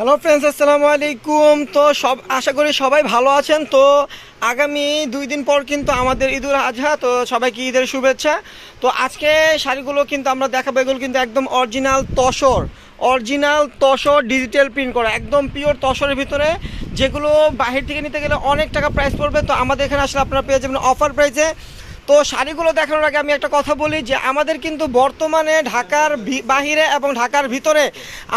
Hello friends আসসালামু আলাইকুম। তো সব, আশা করি সবাই ভালো আছেন। তো আগামী দুই দিন পর কিন্তু আমাদের ঈদুল আজহা, তো সবাইকে ঈদের শুভেচ্ছা। তো আজকে শাড়িগুলো কিন্তু আমরা দেখাবো। এগুলো কিন্তু একদম original tussar. Original tussar digital print করা। একদম পিওর তসরের ভিতরে। যেগুলো বাহির থেকে নিতে গেলে অনেক টাকা প্রাইস পড়বে। তো আমাদের এখানে আসলে আপনারা পেয়ে যাবেন অফার প্রাইসে তো শাড়িগুলো দেখানোর আগে আমি একটা কথা বলি যে আমাদের কিন্তু বর্তমানে ঢাকার বাহিরে এবং ঢাকার ভিতরে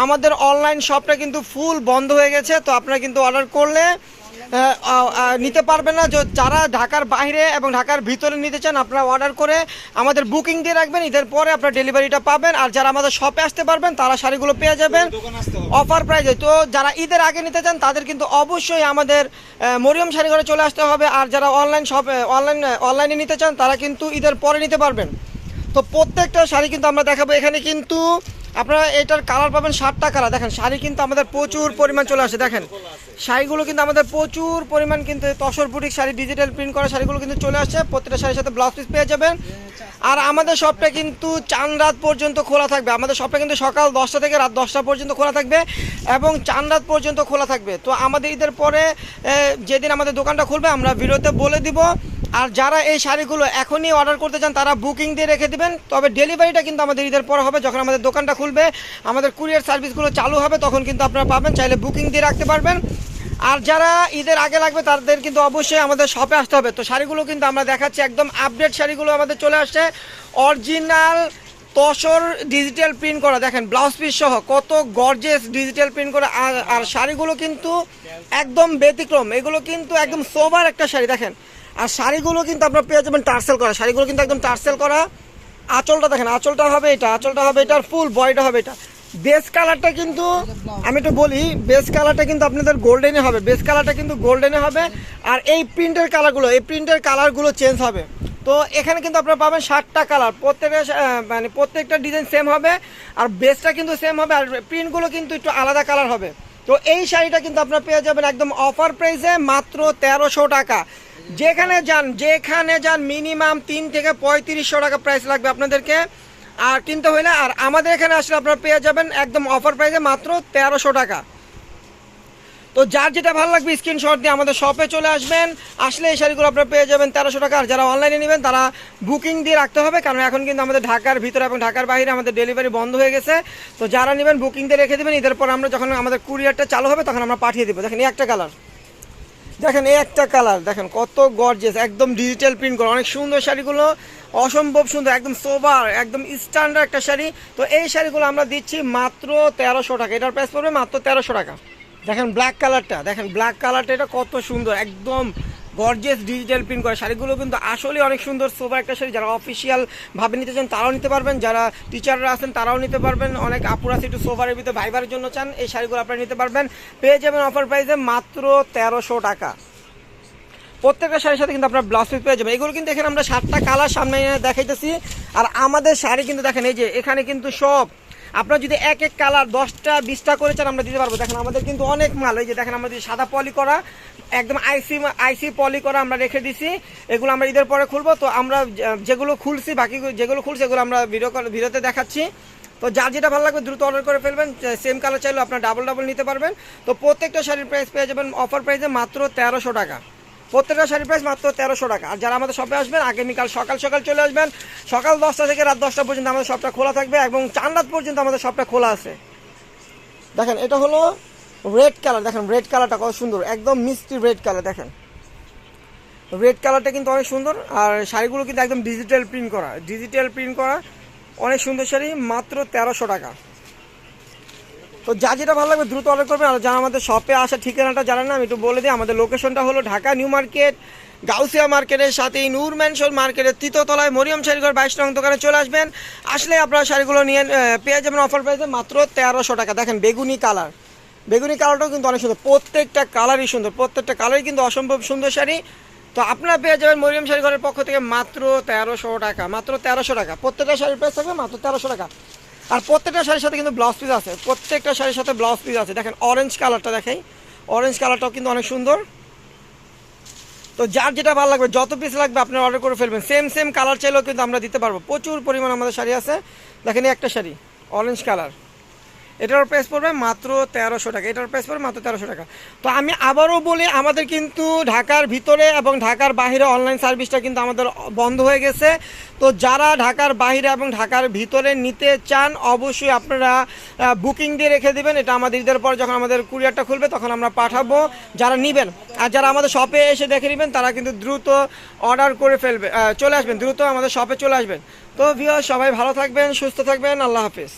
আমাদের অনলাইন শপটা কিন্তু ফুল বন্ধ হয়ে গেছে। তো আপনারা কিন্তু অর্ডার করলে নিতে পারবেন না। যারা ঢাকার বাইরে এবং ঢাকার ভিতরে নিতে চান আপনারা অর্ডার করে আমাদের বুকিং দিয়ে রাখবেন। ঈদের পরে আপনার ডেলিভারিটা পাবেন। আর যারা আমাদের শপে আসতে পারবেন তারা শাড়িগুলো পেয়ে যাবেন। অফার প্রাইজে তো যারা ঈদের আগে নিতে চান তাদের কিন্তু অবশ্যই আমাদের মরিয়ম শাড়ি ঘরে চলে আসতে হবে। আর যারা অনলাইন শপে অনলাইন অনলাইনে নিতে চান তারা কিন্তু ঈদের পরে নিতে পারবেন। তো প্রত্যেকটা শাড়ি কিন্তু আমরা দেখাবো। এখানে কিন্তু আপনারা এটার কালার পাবেন ষাটটা কালার দেখেন, শাড়ি কিন্তু আমাদের প্রচুর পরিমাণ চলে আসে, দেখেন। শাড়িগুলো কিন্তু আমাদের প্রচুর পরিমাণ কিন্তু tussar boutique sari digital print করা শাড়িগুলো কিন্তু চলে আসছে প্রত্যেকটা শাড়ির সাথে ব্লাউজ পিস পেয়ে যাবেন। আর আমাদের শপটা কিন্তু চান রাত পর্যন্ত খোলা থাকবে। আমাদের শপটা কিন্তু সকাল দশটা থেকে রাত দশটা পর্যন্ত খোলা থাকবে এবং চান রাত পর্যন্ত খোলা থাকবে। তো আমাদের ঈদের পরে যেদিন আমাদের দোকানটা খুলবে, আমরা ভিডিওতে বলে দিব। আর যারা এই শাড়িগুলো এখনই অর্ডার করতে চান, তারা বুকিং দিয়ে রেখে দেবেন। তবে ডেলিভারিটা কিন্তু আমাদের ঈদের পর হবে, যখন আমাদের দোকানটা খুলবে। আমাদের কুরিয়ার সার্ভিসগুলো চালু হবে, তখন কিন্তু আপনারা পাবেন, চাইলে বুকিং দিয়ে রাখতে পারবেন। আর যারা ঈদের আগে লাগবে, তাদের কিন্তু অবশ্যই আমাদের শপে আসতে হবে। তো শাড়িগুলো কিন্তু আমরা দেখাচ্ছি, একদম আপডেট শাড়িগুলো আমাদের চলে আসছে। অরিজিনাল তসর ডিজিটাল প্রিন্ট করা, দেখেন ব্লাউজ পিস সহ, কত গর্জেস ডিজিটাল প্রিন্ট করা। আর শাড়িগুলো কিন্তু একদম ব্যতিক্রম, এগুলো কিন্তু একদম সোবার একটা শাড়ি, দেখেন। আর শাড়িগুলো কিন্তু আপনারা পেয়ে যাবেন টার্সেল করা। শাড়িগুলো কিন্তু একদম টার্সেল করা। আঁচলটা দেখেন, আঁচলটা হবে এটা, আঁচলটা হবে এটার ফুল বয়টা হবে এটা। বেস কালারটা কিন্তু আমি একটু বলি বেস কালারটা কিন্তু আপনাদের গোল্ডেনে হবে। বেস কালারটা কিন্তু গোল্ডেনে হবে। আর এই প্রিন্টের কালারগুলো এই প্রিন্টের কালারগুলো চেঞ্জ হবে। তো এখানে কিন্তু আপনারা পাবেন ষাটটা কালার প্রত্যেকটা মানে প্রত্যেকটা ডিজাইন সেম হবে। আর বেসটা কিন্তু সেম হবে। আর প্রিন্টগুলো কিন্তু একটু আলাদা কালার হবে। তো এই শাড়িটা কিন্তু আপনারা পেয়ে যাবেন একদম অফার প্রাইসে মাত্র তেরোশো টাকা। যেখানে যান যেখানে যান মিনিমাম তিন থেকে পঁয়ত্রিশশো টাকা প্রাইস লাগবে আপনাদেরকে। আর কিনতে হইলে আর আমাদের এখানে আসলে আপনারা পেয়ে যাবেন একদম অফার প্রাইসে মাত্র তেরোশো টাকা। তো যার যেটা ভালো লাগবে স্ক্রিনশট দিয়ে আমাদের শপে চলে আসবেন। আসলে এই শাড়িগুলো আপনারা পেয়ে যাবেন তেরোশো টাকা। আর যারা অনলাইনে নেবেন, তারা বুকিং দিয়ে রাখতে হবে, কারণ এখন কিন্তু আমাদের ঢাকার ভিতরে এবং ঢাকার বাইরে আমাদের ডেলিভারি বন্ধ হয়ে গেছে। তো যারা নেবেন বুকিং দিয়ে রেখে দেবেন, এদের পর আমরা যখন আমাদের কুরিয়ারটা চালু হবে, তখন আমরা পাঠিয়ে দেবো। দেখেন একটা কালার দেখেন, এই একটা কালার দেখেন, কত গর্জেস একদম ডিজিটাল প্রিন্ট করা। অনেক সুন্দর শাড়িগুলো, অসম্ভব সুন্দর, একদম সোভার একদম স্ট্যান্ডার্ড একটা শাড়ি। তো এই শাড়িগুলো আমরা দিচ্ছি মাত্র তেরোশো টাকা। এটার প্রাইস পড়বে মাত্র তেরোশো টাকা। দেখেন ব্ল্যাক কালারটা দেখেন ব্ল্যাক কালারটা এটা কত সুন্দর, একদম গর্জেস ডিজিটাল প্রিন্ট করা। শাড়িগুলো কিন্তু আসলে অনেক সুন্দর সোবার একটা শাড়ি। যারা অফিসিয়াল ভাবে নিতে চান, তারাও নিতে পারবেন। যারা টিচাররা আছেন, তারাও নিতে পারবেন। অনেক আপুরা একটু সোভারের ভিতরে ভাইবারের জন্য চান, এই শাড়িগুলো আপনারা নিতে পারবেন। পেয়ে যাবেন অফার প্রাইসে মাত্র তেরোশো টাকা। প্রত্যেকটা শাড়ির সাথে কিন্তু আপনার ব্লাউজ পিস পেয়ে যাবেন। এগুলো কিন্তু এখানে আমরা সাতটা কালার সামনে দেখাইতেছি। আর আমাদের শাড়ি কিন্তু দেখেন, এই যে এখানে কিন্তু সব আপনার যদি এক এক কালার দশটা, বিশটা করে চান, আমরা দিতে পারব। দেখেন, আমাদের কিন্তু অনেক মাল। এই যে দেখেন আমাদের সাদা পলি করা, একদম আইসি আইসি পলি করা আমরা রেখে দিছি। এগুলো আমরা ঈদের পরে খুলবো। তো আমরা যেগুলো খুলছি, বাকি যেগুলো খুলছি, এগুলো আমরা ভিডিও ভিডিওতে দেখাচ্ছি। তো যার যেটা ভালো লাগবে, দ্রুত অর্ডার করে ফেলবেন। সেম কালার চাইলেও আপনার ডাবল ডাবল নিতে পারবেন। তো প্রত্যেকটা শাড়ির প্রাইস পেয়ে যাবেন। অফার প্রাইসে মাত্র তেরোশো টাকা। প্রত্যেকটা শাড়ির প্রাইস মাত্র তেরোশো টাকা। আর যারা আমাদের শপে আসবেন, আগামীকাল সকাল সকাল চলে আসবেন। সকাল দশটা থেকে রাত দশটা পর্যন্ত আমাদের শপটা খোলা থাকবে এবং চার রাত পর্যন্ত আমাদের শপটা খোলা আছে। দেখেন, এটা হলো রেড কালার দেখেন রেড কালারটা কত সুন্দর। একদম মিষ্টি রেড কালার দেখেন। রেড কালারটা কিন্তু অনেক সুন্দর, আর শাড়িগুলো কিন্তু একদম ডিজিটাল প্রিন্ট করা। ডিজিটাল প্রিন্ট করা, অনেক সুন্দর শাড়ি, মাত্র তেরোশো টাকা। তো যা যেটা ভালো লাগবে দ্রুত অর্ডার করবেন। আর যারা আমাদের শপে আসা, ঠিকানাটা জানেন না, আমি একটু বলে দিই। আমাদের লোকেশনটা হলো ঢাকা নিউ মার্কেট, গাউসিয়া মার্কেটের সাথেই নূর ম্যানশন মার্কেটের তৃতীয়তলায় মরিয়ম শাড়িঘর বাইশ নং দোকানে চলে আসবেন। আসলে আপনারা শাড়িগুলো নিয়ে পেয়ে যাবেন অফার প্রাইসে মাত্র তেরোশো টাকা। দেখেন, বেগুনি কালার বেগুনি কালারটাও কিন্তু অনেক সুন্দর। প্রত্যেকটা কালারই সুন্দর। প্রত্যেকটা কালারই কিন্তু অসম্ভব সুন্দর শাড়ি। তো আপনারা পেয়ে যাবেন মরিয়ম শাড়ি ঘরের পক্ষ থেকে মাত্র তেরোশো টাকা, মাত্র তেরোশো টাকা। প্রত্যেকটা শাড়ির প্রাইস থাকবে মাত্র তেরোশো টাকা। আর প্রত্যেকটা শাড়ির সাথে কিন্তু ব্লাউজ পিস আছে। প্রত্যেকটা শাড়ির সাথে ব্লাউজ পিস আছে। দেখেন অরেঞ্জ কালারটা দেখাই। অরেঞ্জ কালারটাও কিন্তু অনেক সুন্দর। তো যার যেটা ভালো লাগবে, যত পিস লাগবে আপনি অর্ডার করে ফেলবেন। সেম সেম কালার চাইলেও কিন্তু আমরা দিতে পারব। প্রচুর পরিমাণ আমাদের শাড়ি আছে। দেখেন একটা শাড়ি অরেঞ্জ কালার এটার প্রাইস পড়বে মাত্র তেরোশো টাকা। এটার প্রাইস পড়বে মাত্র তেরোশো টাকা। তো আমি আবারও বলি, আমাদের কিন্তু ঢাকার ভিতরে এবং ঢাকার বাহিরে অনলাইন সার্ভিসটা কিন্তু আমাদের বন্ধ হয়ে গেছে। তো যারা ঢাকার বাহিরে এবং ঢাকার ভিতরে নিতে চান, অবশ্যই আপনারা বুকিং দিয়ে রেখে দিবেন। এটা আমাদের ঈদের পর যখন আমাদের কুরিয়ারটা খুলবে, তখন আমরা পাঠাবো। যারা নেবেন আর যারা আমাদের শপে এসে দেখে নেবেন, তারা কিন্তু দ্রুত অর্ডার করে ফেলবে চলে আসবেন। দ্রুত আমাদের শপে চলে আসবেন। তো ভিও সবাই ভালো থাকবেন, সুস্থ থাকবেন। আল্লাহ হাফিজ।